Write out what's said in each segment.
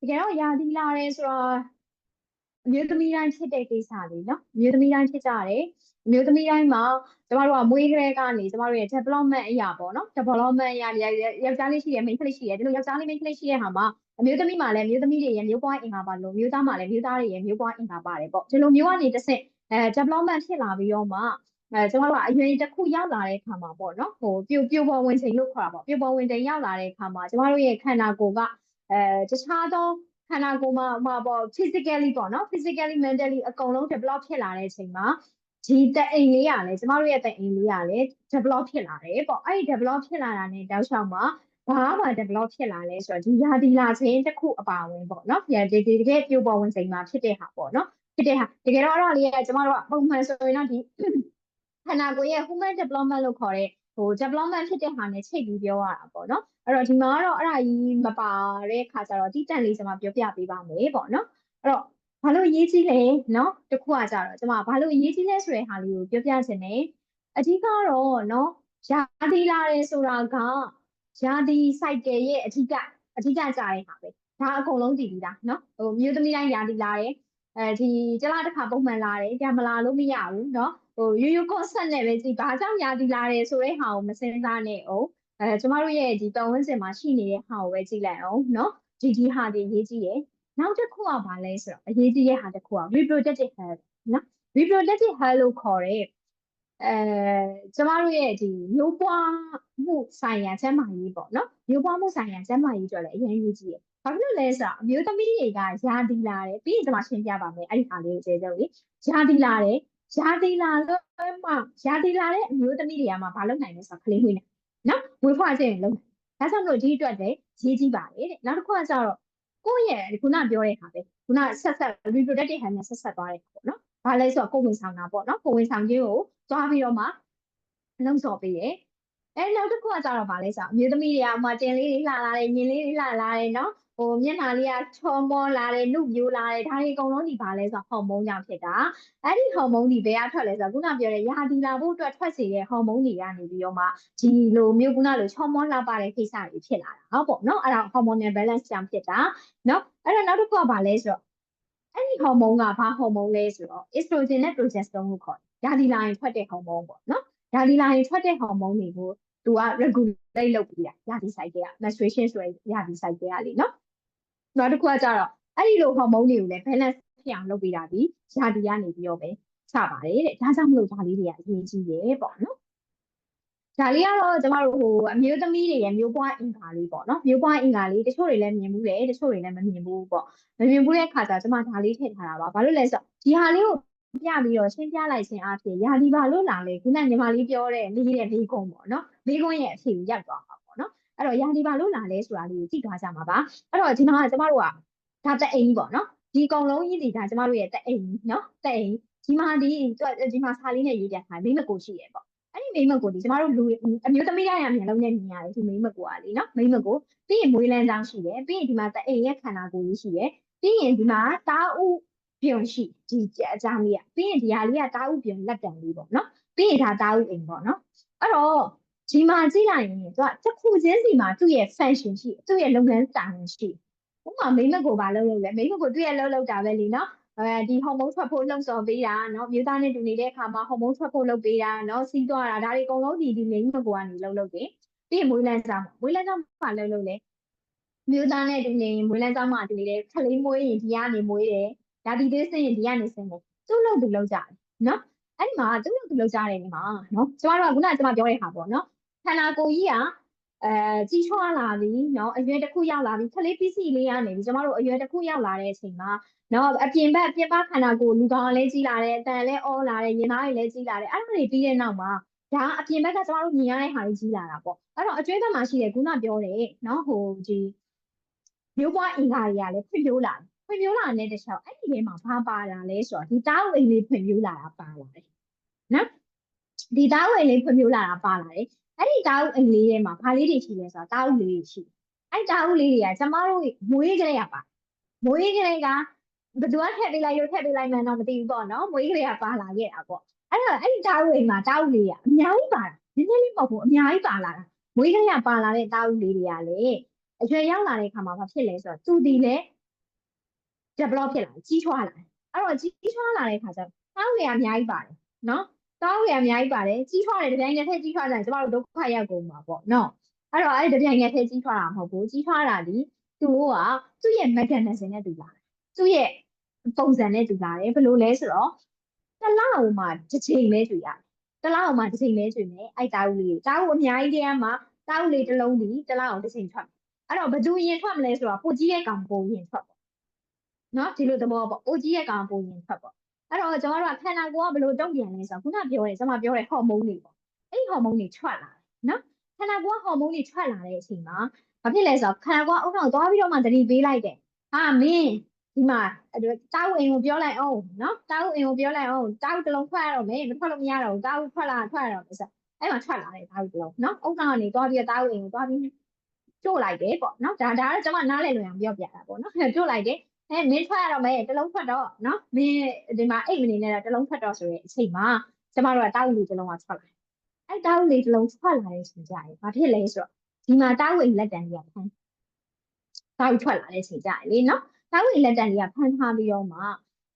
တကယ်တော့ယာတီလာတယ်ဆိုတော့အမျိုးသမီးတိုင်းဖြစ်တဲ့ကိစ္စလေးနော်အမျိုးသမီးတိုင်းဖြစ်ကြတယ်အမျိုးသမီးတိုင်းမှာကျမတို့ကမွေးကလေးကနေကျမတို့ရဲ့ development အရာပေါ့နော် development အရာယောက်ျားလေးရှိတယ်မိန်းကလေးရှိတယ်ဒီလိုယောက်ျားလေးမိန်းကလေးရှိတဲ့ဟာမှာအမျိုးသမီးမှာလည်းအမျိုးသမီးတွေရဲ့မျိုးပွားအင်္ဂါပါလို့မျိုးသားမှာလည်းမျိုးသားတွေရဲ့မျိုးပွားအင်္ဂါပါတယ်ပေါ့ဒီလိုမျိုးကနေတစ်ဆင့်အဲ development ဖြစ်လာပြီးတော့မှအဲကျမတို့ကအရင်တစ်ခုရောက်လာတဲ့အခါမှာပေါ့နော်ဟိုပြိုပြိုပေါ်ဝင်ချိန်လို့ခေါ်တာပေါ့ပြိုပေါ်ဝင်ချိန်ရောက်လာတဲ့အခါမှာကျမတို့ရဲ့ခန္ဓာကိုယ်က အဲတခြားသောခန္ဓာကိုယ်မှာမှာပေါ့ physically ပေါ့နော် physically mentally အကုန်လုံး develop ဖြစ်လာတဲ့အချိန်မှာဒီတအိမ်လေးရလဲကျမတို့ရဲ့တအိမ်လေးရလဲ develop ဖြစ်လာတယ်ပေါ့အဲ့ဒီ develop ဖြစ်လာတာနဲ့တောက်လျှောက်မှာဘာမှ develop ဖြစ်လာလဲဆိုတော့ဒီယာဒီလာခြင်းတစ်ခုအပါဝင်ပေါ့နော်ဒီဒီတကယ်ပြိုပေါ်ဝင်စိမ်မှာဖြစ်တဲ့ဟာပေါ့နော်ဖြစ်တဲ့ဟာတကယ်တော့အဲ့ဒါလေးကကျမတို့ကပုံမှန်ဆိုရင်တော့ဒီခန္ဓာကိုယ်ရဲ့ human development လို့ခေါ်တဲ့ ဟို development ဖြစ်တဲ့ဟာနဲ့ချိန်ပြီးပြောရတာပေါ့နော်အဲ့တော့ဒီမှာကတော့အဲ့ဒါကြီးမပါတဲ့ခါကျတော့တိတန့်လေးကျွန်မပြောပြပေးပါမယ်ပေါ့နော်အဲ့တော့ဘာလို့ရေးကြီးလဲနော်တခုကကြတော့ကျွန်မဘာလို့ရေးကြီးလဲဆိုတဲ့ဟာလေးကိုပြောပြချင်တယ်အဓိကတော့နော်ယာဒီလာတယ်ဆိုတာကယာဒီ cycle ရဲ့အဓိကအဓိကကြတဲ့ဟာပဲဒါအကုန်လုံးကြည့်ပြီးသားနော်ဟိုမြို့သမီးတိုင်းယာဒီလာတယ်အဲဒီကျလားတစ်ခါပုံမှန်လာတယ်ပြန်မလာလို့မရဘူးเนาะ ဟိုရိုးရိုး concept နဲ့ပဲကြည့်ဘာကြောင့်ယာတီလာတယ်ဆိုတဲ့ဟာကိုမစဉ်းစားနဲ့အောင်အဲကျမတို့ရဲ့ဒီတော်ဝင်စင်မှာရှိနေတဲ့ဟာကိုပဲကြည့်လိုက်အောင်နော်ဒီဒီဟာတွေရေးကြည့်တယ်နောက်တစ်ခုကဘာလဲဆိုတော့အရေးကြီးတဲ့ဟာတစ်ခုက reproductive health နော် reproductive health လို့ခေါ်တဲ့အဲကျမတို့ရဲ့ဒီမျိုးပွားမှုဆိုင်ရာကျန်းမာရေးပေါ့နော်မျိုးပွားမှုဆိုင်ရာကျန်းမာရေးကြော်လည်းအရင်ရေးကြည့်ရဘာဖြစ်လို့လဲဆိုတော့အမျိုးသမီးတွေကယာတီလာတယ်ပြီးရင်ကျွန်မရှင်းပြပါမယ်အဲ့ဒီဟာလေးကိုကျေကျေလေးယာတီလာတယ် ယာတီလာလို့မှယာတီလာတဲ့အမျိုးသမီးတွေကမှဘာလုပ်နိုင်လဲဆိုတော့ကလေးမွေးနေနော်ဝေဖွားခြင်းလုံးဒါကြောင့်မလို့ဒီအတွက်လည်းရေးကြည့်ပါလေတဲ့နောက်တစ်ခုကကျတော့ကိုယ့်ရဲ့ခုနပြောတဲ့ဟာပဲခုနဆက်ဆက် reproductive health နဲ့ဆက်ဆက်သွားတဲ့ပေါ့နော်ဘာလဲဆိုတော့ကိုယ်ဝင်ဆောင်တာပေါ့နော်ကိုယ်ဝင်ဆောင်ခြင်းကိုသွားပြီးတော့မှလုံဆော်ပေးတယ် အဲနောက်တစ်ခုကကြတော့ဗာလဲဆိုတော့အမျိုးသမီးတွေကမှတင်လေးတွေလှလာတယ်ညင်လေးတွေလှလာတယ်နော်ဟိုမျက်နှာလေးကချောမောလာတယ်နှုတ်ပြိုးလာတယ်ဒါတွေအကုန်လုံးဒီဘာလဲဆိုတော့ဟော်မုန်းကြောင့်ဖြစ်တာအဲ့ဒီဟော်မုန်းဒီဘယ်ကထွက်လဲဆိုတော့ခုနပြောတဲ့ယာဒီလာဖို့အတွက်ထွက်စေတဲ့ဟော်မုန်းတွေကနေပြီးတော့မှဒီလိုမျိုးခုနလိုချောမောလာပါတဲ့ကိစ္စတွေဖြစ်လာတာဟုတ်ပေါ့နော်အဲ့ဒါ hormonal balance ကြောင့်ဖြစ်တာနော်အဲ့တော့နောက်တစ်ခုကဘာလဲဆိုတော့အဲ့ဒီဟော်မုန်းကဘာဟော်မုန်းလဲဆိုတော့ estrogen နဲ့ progesterone ကိုခေါ်တယ်ယာဒီလာရင်ထွက်တဲ့ဟော်မုန်းပေါ့နော်ယာ ဒီလာရင်ထွက်တဲ့ဟော်မုန်းတွေကိုသူက regulate လုပ်ပြီးတာယာဒီ cycle က menstruation ဆိုရင်ယာဒီ cycle ကလေနော်နောက်တစ်ခုကကြတော့အဲ့ဒီလိုဟော်မုန်းတွေကိုလည်း balance ဖြစ်အောင်လုပ်ပေးတာဒီယာဒီကနေပြီးတော့ပဲချပါတယ်တဲ့ဒါကြောင့်မလို့ဒါလေးတွေကအရေးကြီးတယ်ပေါ့နော်ဒါလေးကတော့ကျမတို့ဟိုအမျိုးသမီးတွေရဲ့မျိုးပွားအင်္ဂါလေးပေါ့နော်မျိုးပွားအင်္ဂါလေးတချို့တွေလည်းမြင်ဘူးတယ်တချို့တွေလည်းမမြင်ဘူးပေါ့မမြင်ဘူးတဲ့ခါကျကျမဒါလေးထည့်ထားတာပါဘာလို့လဲဆိုတော့ဒီဟာလေးကို ပြပြီးတော့ရှင်းပြလိုက်ခြင်းအဖြစ်ယာဒီပါလို့လာလေခုနညီမလေးပြောတဲ့လေးတဲ့လေးကုန်းပေါ့နော်လေးကုန်းရဲ့အဖြစ်ကိုရောက်သွားမှာပေါ့နော်အဲ့တော့ယာဒီပါလို့လာလဲဆိုတာလေးကိုကြည့်သွားကြမှာပါအဲ့တော့ဒီမှာကျမတို့ကဒါတအိမ်ပေါ့နော်ဒီကုံလုံးကြီးဒီဒါကျမတို့ရဲ့တအိမ်နော်တအိမ်ဒီမှာဒီဒီမှာစာလေးနဲ့ရေးပြထားမိမကိုရှိရပေါ့အဲ့ဒီမိမကိုဒီကျမတို့လူအမျိုးသမီးတိုင်းအမြင်လုံးနဲ့မြင်ရတယ်ဒီမိမကိုကလေနော်မိမကိုပြီးရင်မွေးလန်းချောင်းရှိတယ်ပြီးရင်ဒီမှာတအိမ်ရဲ့ခန္ဓာကိုယ်ကြီးရှိတယ်ပြီးရင်ဒီမှာတားဥ ပြုံရှိဒီအကြောင်းလေးอ่ะပြီးရင်ဒီဟာလေးကတားဥပြုံလက်တံလေးပေါ့နော်ပြီးရင်ဒါတားဥအိမ်ပေါ့နော်အဲ့တော့ဒီမှာကြည့်လိုက်ရင်သူကတစ်ခုချင်းစီမှာသူ့ရဲ့ function ရှိသူ့ရဲ့လုပ်ငန်းတာဝန်ရှိဥပမာမိမကိုဘာလုပ်လုပ်လဲမိမကိုသူ့ရဲ့လုပ်လုပ်တာပဲလीနော်အဲဒီဟော်မုန်းထွက်ဖို့လှုံ့ဆော်ပေးတာเนาะမြို့သားနဲ့တူနေတဲ့အခါမှာဟော်မုန်းထွက်ဖို့လုပ်ပေးတာเนาะစီးသွားတာဒါတွေအကုန်လုံးဒီဒီမိမကိုကနေလှုပ်လှုပ်တယ်ပြီးရင်မွေးလန်းစားမွေးလန်းစားမှာလှုပ်လှုပ်လေမြို့သားနဲ့တူနေမွေးလန်းစားမှာတူနေတဲ့ခလေးမွေးရင်ဒီကနေမွေးတယ် ဒါဒီသေးစင်ရင်ဒီကနေစင်တယ်သူ့လို့သူလောက်ကြတယ်နော်အဲ့ဒီမှာသူ့လို့သူလောက်ကြတယ်ဒီမှာနော်ကျမတို့ကခုနကကျမပြောတဲ့ဟာပေါ့နော်ခန္ဓာကိုယ်ကြီးကအဲကြီးထွားလာပြီနော်အရွယ်တစ်ခုရောက်လာပြီခလေးပစ္စည်းလေးရနေပြီကျမတို့အရွယ်တစ်ခုရောက်လာတဲ့အချိန်မှာနော်အပြင်ဘက်ပြင်ပခန္ဓာကိုယ်လူကောင်လည်းကြီးလာတယ်အတန်လည်းအောလာတယ်ရင်သားတွေလည်းကြီးလာတယ်အဲ့ဒါတွေပြီးတဲ့နောက်မှာဒါအပြင်ဘက်ကကျမတို့မြင်ရတဲ့ဟာတွေကြီးလာတာပေါ့အဲ့တော့အကျွေးဘက်မှာရှိတဲ့ခုနပြောတဲ့နော်ဟိုဒီမျိုးပွားအင်္ဂါတွေကလည်းဖြစ်လို့လာတယ် ဖွံ့ဖြိုးလာတဲ့တခြားအဲ့ဒီထဲမှာဘာပါတာလဲဆိုတော့ဒီတားဝိန်လေးဖွံ့ဖြိုးလာတာပါလာတယ်နော်ဒီတားဝိန်လေးဖွံ့ဖြိုးလာတာပါလာတယ်အဲ့ဒီတားဝိန်လေးထဲမှာဘာလေးတွေရှိလဲဆိုတော့တားဝလေးတွေရှိအဲ့တားဝလေးတွေကကျမတို့မွေးကလေးရပါမွေးကလေးကဘယ်သူကထည့်ပေးလိုက်လို့ထည့်ပေးလိုက်မှန်းတော့မသိဘူးပေါ့နော်မွေးကလေးကပါလာခဲ့တာပေါ့အဲ့တော့အဲ့ဒီတားဝိန်မှာတားဝလေးကအများကြီးပါတာနည်းနည်းလေးပေါ့ဘူးအများကြီးပါလာတာမွေးကလေးကပါလာတဲ့တားဝလေးတွေကလေအရွယ်ရောက်လာတဲ့အခါမှာဘာဖြစ်လဲဆိုတော့သူဒီလေ develop ဖြစ်လာတယ်ကြီးထွားလာတယ်အဲ့တော့ကြီးထွားလာတဲ့ခါကျတော့တောင်းတွေကအများကြီးပါတယ်နော်တောင်းတွေကအများကြီးပါတယ်ကြီးထွားတယ်တပြိုင်နက်တည်းကြီးထွားကြရင်ကျမတို့ဒုက္ခရောက်ကုန်မှာပေါ့နော်အဲ့တော့အဲ့ဒီတပြိုင်နက်တည်းကြီးထွားတာမဟုတ်ဘူးကြီးထွားတာဒီသူတို့ကသူ့ရဲ့ mechanism နဲ့တူလာတယ်သူ့ရဲ့ပုံစံနဲ့တူလာတယ်ဘယ်လိုလဲဆိုတော့တစ်လောက်မှတစ်ချိန်လဲတွေ့ရတယ်တစ်လောက်မှတစ်ချိန်လဲတွေ့မယ်အဲ့တာဦးလေးတာဦးအများကြီးတည်းမှာတာဦးလေးတစ်လုံးဒီတစ်လောက်အောင်တစ်ချိန်ထွက်အဲ့တော့ဘယ်သူရင်ထွက်မလဲဆိုတော့ပိုကြီးရဲ့ကောင်ပိုရင်ထွက်ပေါ့ နော်ဒီလိုသဘောပေါ့အိုကြီးရဲ့ကောင်ပိုရင်ထွက်ပေါ့အဲ့တော့ကျွန်တော်တို့ကခန္ဓာကိုယ်ကဘယ်လိုတုံ့ပြန်လဲဆိုတော့ခုနပြောတယ်ကျွန်မပြောတဲ့ဟော်မုန်းတွေပေါ့အဲ့ဒီဟော်မုန်းတွေထွက်လာတယ်နော်ခန္ဓာကိုယ်ကဟော်မုန်းတွေထွက်လာတဲ့အချိန်မှာဘာဖြစ်လဲဆိုတော့ခန္ဓာကိုယ်ကအုံနောက်သွားပြီးတော့မှတတိပေးလိုက်တယ်ဟာမင်းဒီမှာတောက်အိမ်ကိုပြောလိုက်အောင်နော်တောက်အိမ်ကိုပြောလိုက်အောင်တောက်တစ်လုံးထွက်ရတော့မယ်မထွက်လို့မရတော့ဘူးတောက်ထွက်လာထွက်ရတော့မယ်ဆိုအဲ့မှာထွက်လာတယ်တောက်တစ်လုံးနော်အုံနောက်ကနေသွားပြီးတော့တောက်အိမ်ကိုသွားပြီးကျို့လိုက်တယ်ပေါ့နော်ဒါဒါကတော့ကျွန်မနားလည်လို့ရအောင်ပြောပြတာပေါ့နော်ကျို့လိုက်တယ် အဲမင်းထွက်ရတော့မယ်တစ်လုံးထွက်တော့နော်မင်းဒီမှာအိတ်မနေနဲ့တစ်လုံးထွက်တော့ဆိုရင်အချိန်မှာကျမတို့ကတောက်လူတစ်လုံးကထွက်လာအဲတောက်လူတစ်လုံးထွက်လာတဲ့ချိန်ကြရင်ဘာဖြစ်လဲဆိုတော့ဒီမှာတောက်ဝိလက်တန်ကြီးကဖမ်းတောက်ထွက်လာတဲ့ချိန်ကြရင်လေနော်တောက်ဝိလက်တန်ကြီးကဖမ်းထားပြီးတော့မှ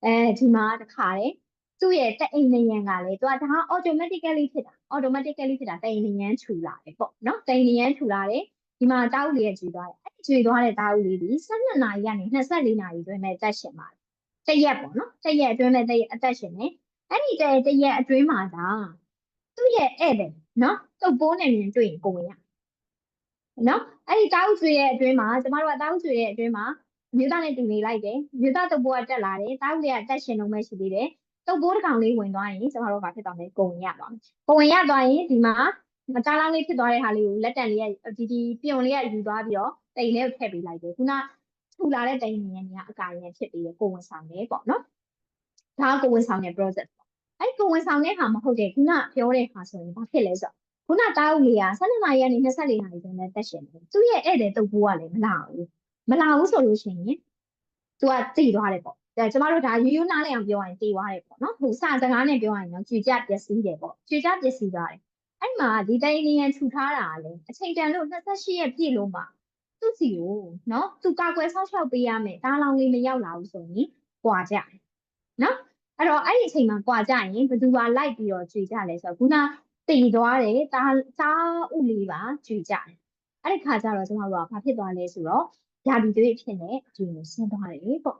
အဲဒီမှာတခါတယ်သူ့ရဲ့တအိမ်နယံကလည်းသူကဒါ automatically ဖြစ်တာ automatically ဖြစ်တာတအိမ်နယံခြူလာတယ်ပေါ့နော်တအိမ်နယံခြူလာတယ် ဒီမှာတောက်လေးရဲ့ခြူသွားတယ်အဲ့ဒီခြူသွားတဲ့တောက်လေးဒီ12နာရီကနေ24နာရီအတွင်းမဲ့တက်ရှင်ပါတယ်တရက်ပေါ့နော်တရက်အတွင်းမဲ့အသက်ရှင်နေအဲ့ဒီတရက်တရက်အတွင်းမှာဒါသူ့ရဲ့ဧည့်သည်နော်တုပ်ပိုးနေရင်တွေ့ရင်ကိုဝင်ရနော်အဲ့ဒီတောက်ကျွေရဲ့အတွင်းမှာကျမတို့ကတောက်ကျွေရဲ့အတွင်းမှာမြို့သားနဲ့တူနေလိုက်တယ်မြို့သားတုပ်ပိုးကတက်လာတယ်တောက်လေးကတက်ရှင်လုံးပဲရှိသေးတယ်တုပ်ပိုးတစ်ကောင်လေးဝင်သွားရင်ကျမတို့ကဖြစ်သွားမယ်ကိုဝင်ရသွားမယ်ကိုဝင်ရသွားရင်ဒီမှာမ တားလောင်းလေးဖြစ်သွားတဲ့ဟာလေးကိုလက်တန်လေးကဒီဒီပြုံလေးကယူသွားပြီးတော့တိမ်လေးကိုထည့်ပေးလိုက်တယ်ခုနထူလာတဲ့တိမ်နေရအကာရံဖြစ်ပြီးကိုဝင်ဆောင်တယ်ပေါ့နော်ဒါကကိုဝင်ဆောင်တဲ့ process ပေါ့အဲ့ကိုဝင်ဆောင်တဲ့ဟာမဟုတ်တဲ့ခုနပြောတဲ့ဟာဆိုရင်ဘာဖြစ်လဲဆိုတော့ခုနတားဦးလေးက12နာရီကနေ24နာရီကျော်နဲ့တက်ရှင်တယ်သူ့ရဲ့ဧည့်သည်တုပ်ပိုးကလည်းမလာဘူးမလာဘူးဆိုလို့ရှိရင်သူကသိသွားတယ်ပေါ့ဒါကျမတို့ဒါရိုးရိုးနားလည်အောင်ပြောရရင်တည်သွားတယ်ပေါ့နော်ဟိုစစကားနဲ့ပြောရရင်တော့ကြွေကြပျက်စီးတယ်ပေါ့ကြွေကြပျက်စီးသွားတယ် အဲ့မှာဒီတိုင်နေရန်ထူထားတာလေအချိန်တန်လို့28ရက်ပြည့်လို့မှသူ့စီကိုနော်သူကာကွယ်ဆောက်ရှောက်ပေးရမယ်ဒါလောင်လေးမရောက်လာဘူးဆိုရင်ကြွာကြတယ်နော်အဲ့တော့အဲ့ဒီအချိန်မှာကြွာကြရင်ဘယ်သူကလိုက်ပြီးတော့ကြွေကြလဲဆိုတော့ခုနတည်သွားတယ်ဒါစားဥလေးပါကြွေကြတယ်အဲ့ဒီခါကျတော့ကျွန်တော်တို့ကဘာဖြစ်သွားလဲဆိုတော့ဓာတ်ဒီတွေဖြစ်နေဒီကိုဆင်းသွားတယ်ပေါ့